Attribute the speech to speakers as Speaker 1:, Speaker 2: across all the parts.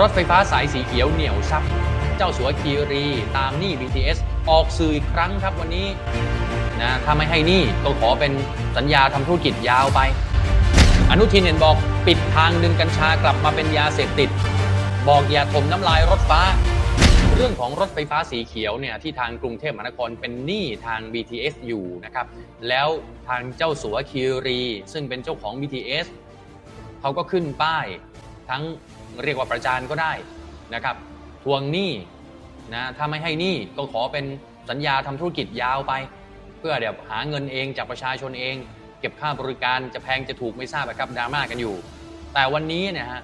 Speaker 1: รถไฟฟ้าสายสีเขียวเหนี่ยวซับ เจ้าสัวคีรีตามหนี้ BTS ออกสื่ออีกครั้งครับวันนี้นะถ้าไม่ให้หนี้ก็ขอเป็นสัญญาทำธุรกิจยาวไป อนุทินเห็นบอกปิดทางดึงกัญชากลับมาเป็นยาเสพติด บอกอย่าถมน้ำลายรถฟ้า เรื่องของรถไฟฟ้าสีเขียวเนี่ยที่ทางกรุงเทพมหานครเป็นหนี้ทาง BTS อยู่นะครับ แล้วทางเจ้าสัวคีรี ซึ่งเป็นเจ้าของ BTS เขาก็ขึ้นป้าย ทั้งเรียกว่าประจานก็ได้นะครับ ทวงหนี้นะถ้าไม่ให้หนี้ก็ขอเป็นสัญญาทำธุรกิจยาวไป เพื่อเดี๋ยวหาเงินเองจากประชาชนเอง เก็บค่าบริการจะแพงจะถูกไม่ทราบครับดราม่ากันอยู่ แต่วันนี้เนี่ยฮะ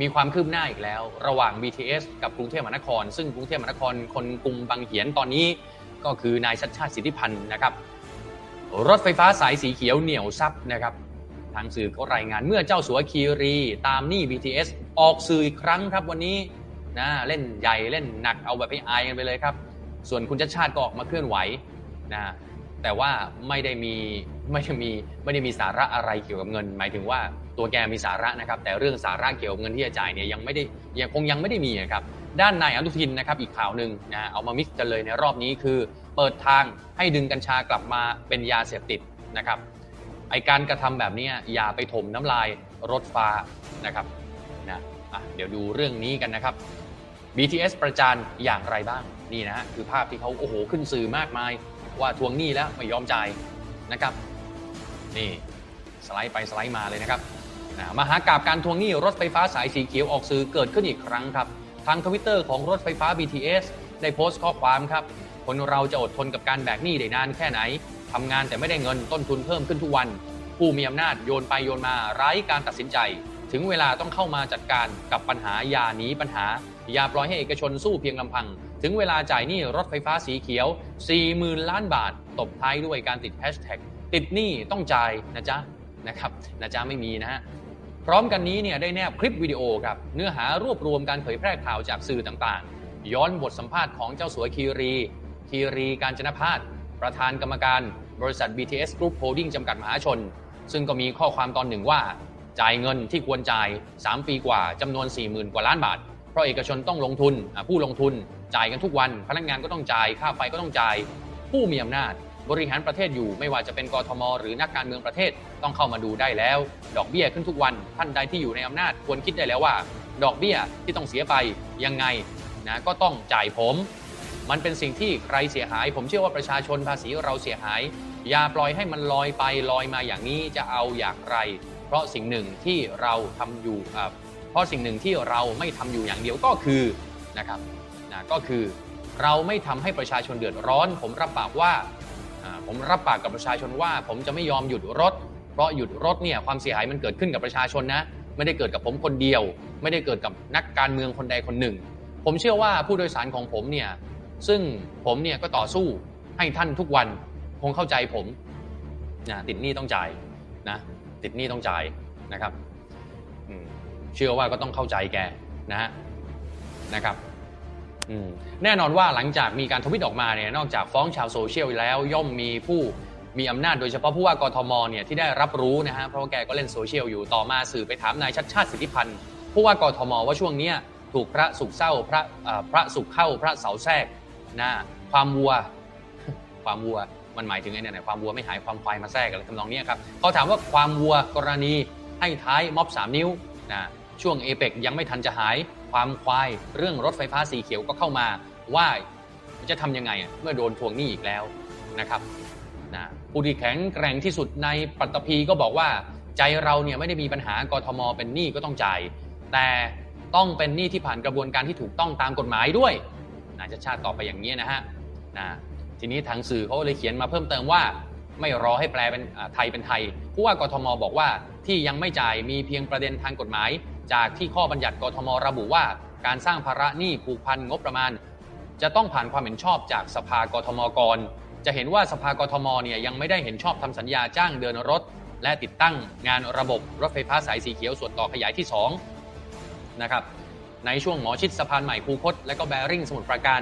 Speaker 1: มีความคืบหน้าอีกแล้ว ระหว่าง BTS กับกรุงเทพมหานคร ซึ่งกรุงเทพมหานครคนกรุงบางเหียนตอนนี้ก็คือนายชัดชาติสิทธิพันธ์นะครับ รถไฟฟ้าสายสีเขียวเหนี่ยวซับนะครับ ทางสื่อก็รายงานเมื่อเจ้าสัวคีรีตามหนี้ BTS ออกสื่ออีกครั้งครับวันนี้นะเล่นใหญ่เล่นหนักเอาแบบให้อายกันไปเลยครับ ส่วนคุณชัดชาติก็ออกมาเคลื่อนไหวนะแต่ว่าไม่ได้มีไม่ได้มีไม่ได้มีสาระอะไรเกี่ยวกับเงิน หมายถึงว่าตัวแกมีสาระนะครับ แต่เรื่องสาระเกี่ยวกับเงินที่จะจ่ายเนี่ยยังไม่ได้ยังคงยังไม่ได้มีนะครับด้านนายอนุทินนะครับอีกข่าวหนึ่งนะเอามามิกซ์กันเลยในรอบนี้คือ เปิดทางให้ดึงกัญชากลับมาเป็นยาเสพติดนะครับ ไอการกระทำแบบนี้อย่าไปถมน้ำลายรถฟ้านะครับนะะเดี๋ยวดูเรื่องนี้กันนะครับ BTS ประจานอย่างไรบ้างนี่นะฮะคือภาพที่เขาโอ้โหขึ้นสื่อมากมาย ว่าทวงหนี้แล้วไม่ยอมจ่ายนะครับนี่สไลด์ไปสไลด์มาเลยนะครับนะมหากราบการทวงหนี้รถไฟฟ้าสายสีเขียวออกสื่อเกิดขึ้นอีกครั้งครับ ทางทวิตเตอร์ของรถไฟฟ้า BTS ได้โพสต์ข้อความครับ คนเราจะอดทนกับการแบกหนี้ได้นานแค่ไหน ทำงานแต่ไม่ได้เงินต้นทุนเพิ่มขึ้นทุกวัน ผู้มีอำนาจโยนไปโยนมาไร้การตัดสินใจ ถึงเวลาต้องเข้ามาจัดการกับปัญหายาหนีปัญหา อย่าปล่อยให้เอกชนสู้เพียงลำพัง ถึงเวลาจ่ายหนี้รถไฟฟ้าสีเขียว 40,000 ล้านบาท ตบท้ายด้วยการติดแฮชแท็กติดหนี้ต้องจ่ายนะจ๊ะนะครับนะจ๊ะไม่มีนะฮะพร้อมกันนี้เนี่ยได้แนบคลิปวิดีโอครับเนื้อหารวบรวมการเผยแพร่ข่าวจากสื่อต่างๆ ย้อนบทสัมภาษณ์ของเจ้าสัวคีรี คีรีการจนพาสประธานกรรมการ บริษัท BTS Group Holding จำกัดมหาชน ซึ่งก็มีข้อความตอนหนึ่งว่า จ่ายเงินที่ควรจ่าย 3 ปีกว่าจำนวน 40,000 กว่าล้านบาท เพราะเอกชนต้องลงทุน ผู้ลงทุนจ่ายกันทุกวัน พนักงานก็ต้องจ่าย ค่าไฟก็ต้องจ่าย ผู้มีอำนาจ บริหารประเทศอยู่ไม่ว่าจะเป็นกรทม หรือนักการเมืองประเทศต้องเข้ามาดูได้แล้ว ดอกเบี้ยขึ้นทุกวัน ท่านใดที่อยู่ในอำนาจควรคิดได้แล้วว่า ดอกเบี้ยที่ต้องเสียไปยังไงนะก็ต้องจ่ายผม มันเป็นสิ่งที่ใครเสียหาย ผมเชื่อว่าประชาชนภาษีเราเสียหาย อย่าปล่อยให้มันลอยไปลอยมาอย่างนี้จะเอาอย่างไร เพราะสิ่งหนึ่งที่เราทำอยู่เพราะสิ่งหนึ่งที่เราไม่ทำอยู่อย่างเดียวก็คือนะครับนะก็คือเราไม่ทำให้ประชาชนเดือดร้อน ผมรับปากว่าผมรับปากกับประชาชนว่า ผมจะไม่ยอมหยุดรถ เพราะหยุดรถเนี่ยความเสียหายมันเกิดขึ้นกับประชาชนนะไม่ได้เกิดกับผมคนเดียว ไม่ได้เกิดกับนักการเมืองคนใดคนหนึ่ง ผมเชื่อว่าผู้โดยสารของผมเนี่ยซึ่งผมเนี่ยก็ต่อสู้ให้ท่านทุกวัน คงเข้าใจผมนะติดหนี้ต้องจ่ายนะ ติดหนี้ต้องจ่ายนะครับเชื่อว่าก็ต้องเข้าใจแกนะฮะนะครับแน่นอนว่าหลังจากมีการทวิตออกมาเนี่ยนอกจากฟ้องชาวโซเชียลแล้วย่อมมีผู้มีอำนาจโดยเฉพาะผู้ว่ากทมเนี่ยที่ได้รับรู้นะฮะเพราะว่าแกก็เล่นโซเชียลอยู่ต่อมาสื่อไปถามนายชัดชาติสิทธิพันธ์ผู้ว่ากทมว่าช่วงเนี้ยถูกพระสุขเศร้าพระพระสุขเข้าพระเสาแทรกนะความวัว ความวัว มันหมายถึงไอ้เนี่ยความวัวไม่หายความควายมาแทรกอะไรทำนองนี้ครับเขาถามว่าความวัวกรณีให้ท้ายม็อบ 3 นิ้วนะช่วงเอเปกยังไม่ทันจะหายความควาย เรื่องรถไฟฟ้าสีเขียวก็เข้ามาว่าจะทำยังไงเมื่อโดนทวงหนี้อีกแล้วนะครับนะผู้ที่แข็งแกร่งที่สุดในปัตตภีก็บอกว่า ใจเราเนี่ยไม่ได้มีปัญหากทมเป็นหนี้ก็ต้องจ่าย แต่ต้องเป็นหนี้ที่ผ่านกระบวนการที่ถูกต้องตามกฎหมายด้วยนายชาชาติตอบไปอย่างนี้นะฮะนะ ทีนี้ทางสื่อเขาเลยเขียนมาเพิ่มเติมว่า ไม่รอให้แปลเป็นไทยเป็นไทยผู้ว่ากทมบอกว่าที่ยังไม่จ่ายมีเพียงประเด็นทางกฎหมาย จากที่ข้อบัญญัติกทมระบุว่า การสร้างภาระหนี้ผูกพันงบประมาณ จะต้องผ่านความเห็นชอบจากสภากทมก่อนจะเห็นว่าสภากทมเนี่ยยังไม่ได้เห็นชอบทำสัญญาจ้างเดินรถ และติดตั้งงานระบบรถไฟฟ้าสายสีเขียวส่วนต่อขยายที่2นะครับในช่วงหมอชิดสะพานใหม่คูคตและก็แบริ่งสมุทรปราการ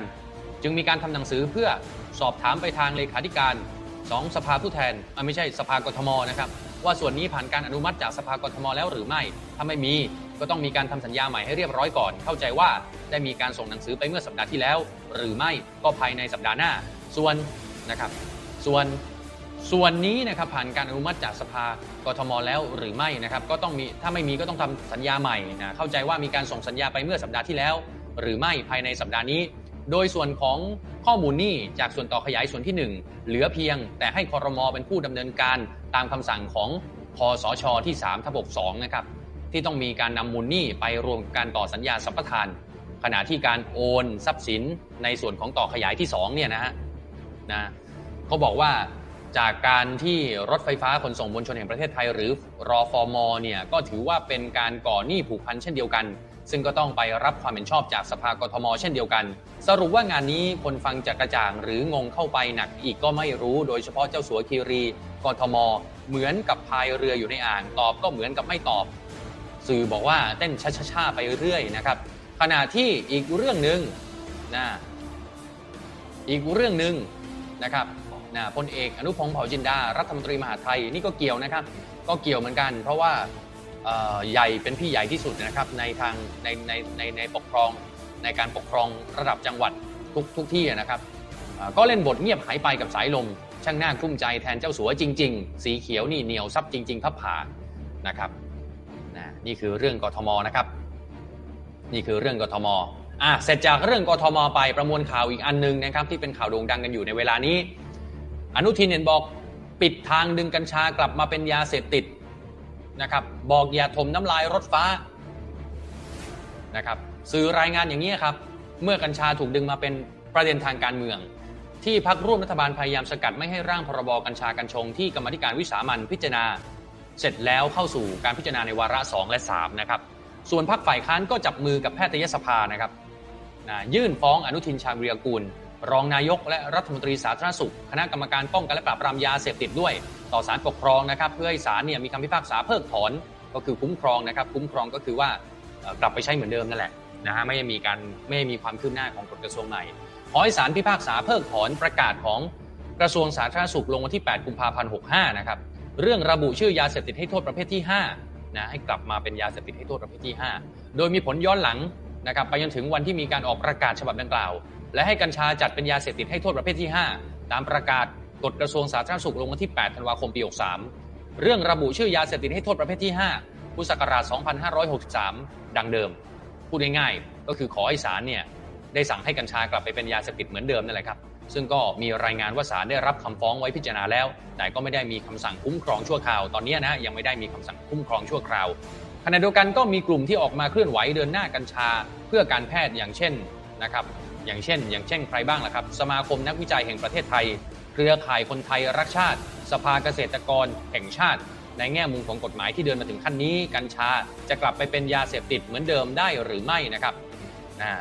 Speaker 1: จึงมีการทำหนังสือเพื่อสอบถามไปทางเลขาธิการ2สภาผู้แทนไม่ใช่สภากทมนะครับว่าส่วนนี้ผ่านการอนุมัติจากสภากทมแล้วหรือไม่ถ้าไม่มีก็ต้องมีการทำสัญญาใหม่ให้เรียบร้อยก่อน เข้าใจว่าได้มีการส่งหนังสือไปเมื่อสัปดาห์ที่แล้ว หรือไม่ก็ภายในสัปดาห์หน้า ส่วนนะครับ ส่วนส่วนนี้นะครับผ่านการอนุมัติจากสภากทมแล้วหรือไม่นะครับ ก็ต้องมีถ้าไม่มีก็ต้องทำสัญญาใหม่นะเข้าใจว่ามีการส่งสัญญาไปเมื่อสัปดาห์ที่แล้ว หรือไม่ภายในสัปดาห์นี้ โดยส่วนของข้อมูลหนี้จากส่วนต่อขยายส่วนที่ 1 เหลือเพียง แต่ให้คอรมอเป็นผู้ดำเนินการตามคำสั่งของคอสชที่3ทับ62นะครับที่ต้องมีการนำมูลหนี้ไปรวมการต่อสัญญาสัมปทาน ขณะที่การโอนทรัพย์สินในส่วนของต่อขยายที่2เนี่ยนะฮะนะเขาบอกว่าจากการที่รถไฟฟ้าขนส่งมวลชนแห่งประเทศไทย หรือรอฟอมอเนี่ยก็ถือว่าเป็นการก่อหนี้ผูกพันเช่นเดียวกัน ซึ่งก็ต้องไปรับความเห็นชอบจากสภากทม เช่นเดียวกัน สรุปว่างานนี้คนฟังจะกระจ่างหรืองงเข้าไปหนักอีกก็ไม่รู้ โดยเฉพาะเจ้าสัวคีรีกทม เหมือนกับพายเรืออยู่ในอ่างตอบก็เหมือนกับไม่ตอบ สื่อบอกว่าเต้นช้าๆไปเรื่อยนะครับ ขณะที่อีกเรื่องหนึ่งนะอีกเรื่องหนึ่งนะครับนะพลเอกอนุพงศ์เผ่าจินดารัฐมนตรีมหาไทยนี่ก็เกี่ยวนะครับ ก็เกี่ยวเหมือนกัน เพราะว่า ใหญ่เป็นพี่ใหญ่ที่สุดนะครับในทางในในในในปกครองในการปกครองระดับจังหวัดทุกทุกที่นะครับก็เล่นบทเงียบหายไปกับสายลม ช่างหน่ากลุ้มใจแทนเจ้าสัวจริง ๆ สีเขียวนี่เหนียวซับจริงๆทับผานะครับนี่คือเรื่องกทมนะครับ นี่คือเรื่องกทมอะเสร็จจากเรื่องกทมไปประมวลข่าวอีกอันหนึงนะครับ ที่เป็นข่าวโด่งดังกันอยู่ในเวลานี้ อนุทินเห็นบอกปิดทางดึงกัญชากลับมาเป็นยาเสพติด นะครับ บอกอย่าถมน้ำลายรถฟ้านะครับสื่อรายงานอย่างนี้ครับ เมื่อกัญชาถูกดึงมาเป็นประเด็นทางการเมือง ที่พักร่วมรัฐบาลพยายามสกัดไม่ให้ร่างพรบกัญชากัญชงที่กรรมธิการวิสามันพิจารณา เสร็จแล้วเข้าสู่การพิจารณาในวาระ 2 และ 3 นะครับ ส่วนพรรคฝ่ายค้านก็จับมือกับแพทยสภานะครับนะยื่นฟ้องอนุทินชาญวีรกูล รองนายกและรัฐมนตรีสาธารณสุข คณะกรรมการป้องกันและปราบปรามยาเสพติดด้วย ต่อศาลปกครองนะครับ เพื่อให้ศาลเนี่ยมีคำพิพากษาเพิกถอนก็คือคุ้มครองนะครับ คุ้มครองก็คือว่ากลับไปใช้เหมือนเดิมนั่นแหละนะฮะไม่มีการไม่มีความคืบหน้าของกฎกระทรวงใหม่ขอให้ศาลพิพากษาเพิกถอนประกาศของกระทรวงสาธารณสุขลงวันที่ 8 กุมภาพันธ์ 65 นะครับ เรื่องระบุชื่อยาเสพติดให้โทษประเภทที่ 5 นะ ให้กลับมาเป็นยาเสพติดให้โทษประเภทที่ 5 โดยมีผลย้อนหลังนะครับไปจนถึงวันที่มีการออกประกาศฉบับดังกล่าว และให้กัญชาจัดเป็นยาเสพติดให้โทษประเภทที่ 5 ตามประกาศ กฎกระทรวงสาธารณสุขลงวันที่ 8 ธันวาคม ปี 63 เรื่องระบุชื่อยาเสพติดให้โทษประเภทที่ 5 พุทธศักราช 2563 ดังเดิม พูดง่ายๆ ก็คือขอให้ศาลเนี่ยได้สั่งให้กัญชากลับไปเป็นยาเสพติดเหมือนเดิมนั่นแหละครับ ซึ่งก็มีรายงานว่าศาลได้รับคำฟ้องไว้พิจารณาแล้ว แต่ก็ไม่ได้มีคำสั่งคุ้มครองชั่วคราว ตอนนี้นะยังไม่ได้มีคำสั่งคุ้มครองชั่วคราวขณะเดียวกันก็มีกลุ่มที่ออกมาเคลื่อนไหวเดินหน้ากัญชาเพื่อการแพทย์อย่างเช่นนะครับอย่างเช่น อย่างเช่นใครบ้างล่ะครับ สมาคมนักวิจัยแห่งประเทศไทย เครือข่ายคนไทยรักชาติ สภาเกษตรกรแห่งชาติ ในแง่มุมของกฎหมายที่เดินมาถึงขั้นนี้ กัญชาจะกลับไปเป็นยาเสพติดเหมือนเดิมได้หรือไม่นะครับนะ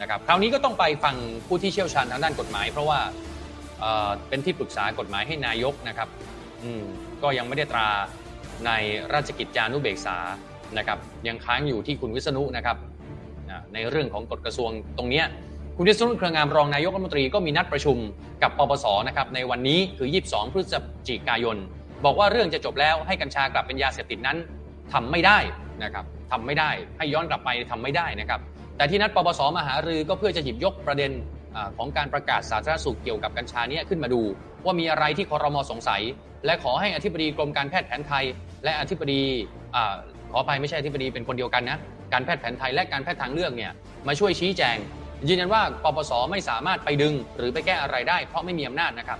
Speaker 1: นะครับ คราวนี้ก็ต้องไปฟังผู้ที่เชี่ยวชาญทางด้านกฎหมาย เพราะว่าเเป็นที่ปรึกษากฎหมายให้นายกนะครับก็ยังไม่ได้ตราในราชกิจจานุเบกษานะครับ ยังค้างอยู่ที่คุณวิษณุนะครับในเรื่องของกฎกระทรวงตรงนี้ คุณวิษณุเครืองามรองนายกรัฐมนตรีก็มีนัดประชุมกับปปสนะครับในวันนี้คือ 22 พฤศจิกายน บอกว่าเรื่องจะจบแล้วให้กัญชากลับเป็นยาเสพติดนั้นทำไม่ได้นะครับทำไม่ได้ให้ย้อนกลับไปทำไม่ได้นะครับ แต่ที่นัดปปสมาหารือก็เพื่อจะหยิบยกประเด็นอของการประกาศสาธารณสุขเกี่ยวกับกัญชาเนี้ขึ้นมาดู ว่ามีอะไรที่คอรมอสงสัย และขอให้อธิบดีกรมการแพทย์แผนไทย และอธิบดีอขออภัยไม่ใช่อธิบดีเป็นคนเดียวกันนะการแพทย์แผนไทยและการแพทย์ทางเลือกเนี่ยมาช่วยชี้แจง ยืนยันว่าปปสไม่สามารถไปดึงหรือไปแก้อะไรได้ เพราะไม่มีอำนาจนะครับ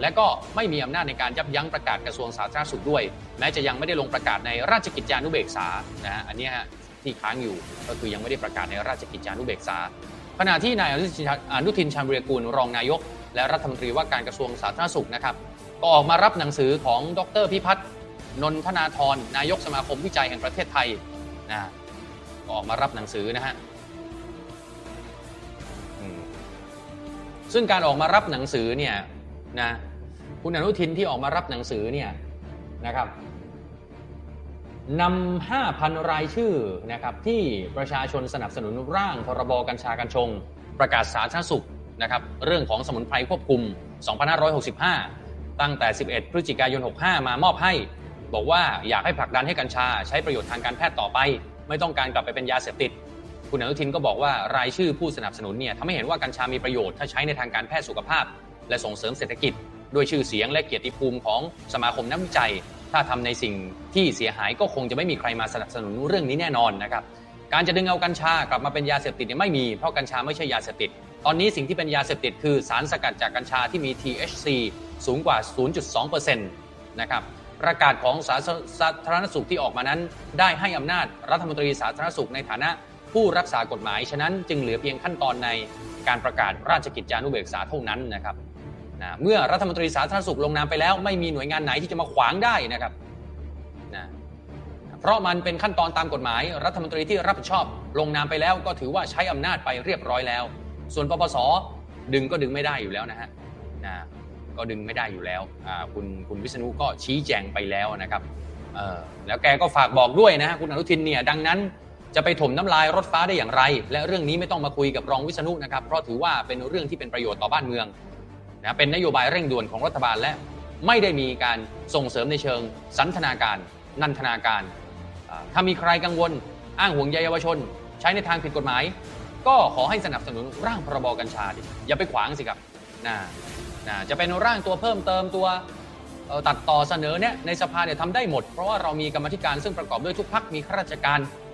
Speaker 1: และก็ไม่มีอำนาจในการยับยั้งประกาศกระทรวงสาธารณสุขด้วย แม้จะยังไม่ได้ลงประกาศในราชกิจจานุเบกษานะฮะอันนี้ที่ค้างอยู่ก็คือยังไม่ได้ประกาศในราชกิจจานุเบกษาขณะที่นายอนุทินอนุทินชาญวิรกูลรองนายก และรัฐมนตรีว่าการกระทรวงสาธารณสุขนะครับ ก็ออกมารับหนังสือของดรพิพัฒน์นนทนาธรนายกสมาคมวิจัยแห่งประเทศไทยนะก็ออกมารับหนังสือนะฮะ ซึ่งการออกมารับหนังสือเนี่ยนะคุณอนุทินที่ออกมารับหนังสือเนี่ยนะครับนำ5,000รายชื่อนะครับที่ประชาชนสนับสนุนร่างพรบกัญชากัญชง ประกาศสาธารณสุขนะครับเรื่องของสมุนไพรควบคุม 2565 ตั้งแต่ 11 พฤศจิกายน 65 มามอบให้ บอกว่าอยากให้ผลักดันให้กัญชาใช้ประโยชน์ทางการแพทย์ต่อไป ไม่ต้องการกลับไปเป็นยาเสพติด คุณอนุทินก็บอกว่ารายชื่อผู้สนับสนุนเนี่ยทำให้เห็นว่ากัญชามีประโยชน์ถ้าใช้ในทางการแพทย์สุขภาพ และส่งเสริมเศรษฐกิจด้วยชื่อเสียงและเกียรติภูมิของสมาคมนักวิจัย ถ้าทำในสิ่งที่เสียหายก็คงจะไม่มีใครมาสนับสนุนเรื่องนี้แน่นอนนะครับการจะดึงเอากัญชากลับมาเป็นยาเสพติดเนี่ยไม่มีเพราะกัญชาไม่ใช่ยาเสพติด ตอนนี้สิ่งที่เป็นยาเสพติดคือสารสกัดจากกัญชาที่มี THC สูงกว่า 0.2%นะครับประกาศของสาธารณสุขที่ออกมานั้น ได้ให้อำนาจรัฐมนตรีสาธารณสุขในฐานะ ผู้รักษากฎหมาย ฉะนั้นจึงเหลือเพียงขั้นตอนในการประกาศราชกิจจานุเบกษาเท่านั้นนะครับนะเมื่อรัฐมนตรีสาธารณสุขลงนามไปแล้ว ไม่มีหน่วยงานไหนที่จะมาขวางได้นะครับนะเพราะมันเป็นขั้นตอนตามกฎหมาย รัฐมนตรีที่รับผิดชอบลงนามไปแล้ว ก็ถือว่าใช้อำนาจไปเรียบร้อยแล้ว ส่วนปปสดึงก็ดึงไม่ได้อยู่แล้วนะฮะนะก็ดึงไม่ได้อยู่แล้วคุณคุณวิษณุก็ชี้แจงไปแล้วนะครับแล้วแกก็ฝากบอกด้วยนะฮะคุณอนุทินเนี่ยดังนั้น จะไปถมน้ำลายรถฟ้าได้อย่างไร และเรื่องนี้ไม่ต้องมาคุยกับรองวิษณุนะครับ เพราะถือว่าเป็นเรื่องที่เป็นประโยชน์ต่อบ้านเมืองนะเป็นนโยบายเร่งด่วนของรัฐบาลและไม่ได้มีการส่งเสริมในเชิงสันทนาการ นันทนาการ ถ้ามีใครกังวล อ้างห่วงใยเยาวชน ใช้ในทางผิดกฎหมาย ก็ขอให้สนับสนุนร่างพรบกัญชาดิอย่าไปขวางสิครับนะนะจะเป็นร่างตัวเพิ่มเติมตัวตัดต่อเสนอเนี่ยในสภาเนี่ยทำได้หมด เพราะว่าเรามีกรรมธิการซึ่งประกอบด้วยทุกพักมีข้าราชการ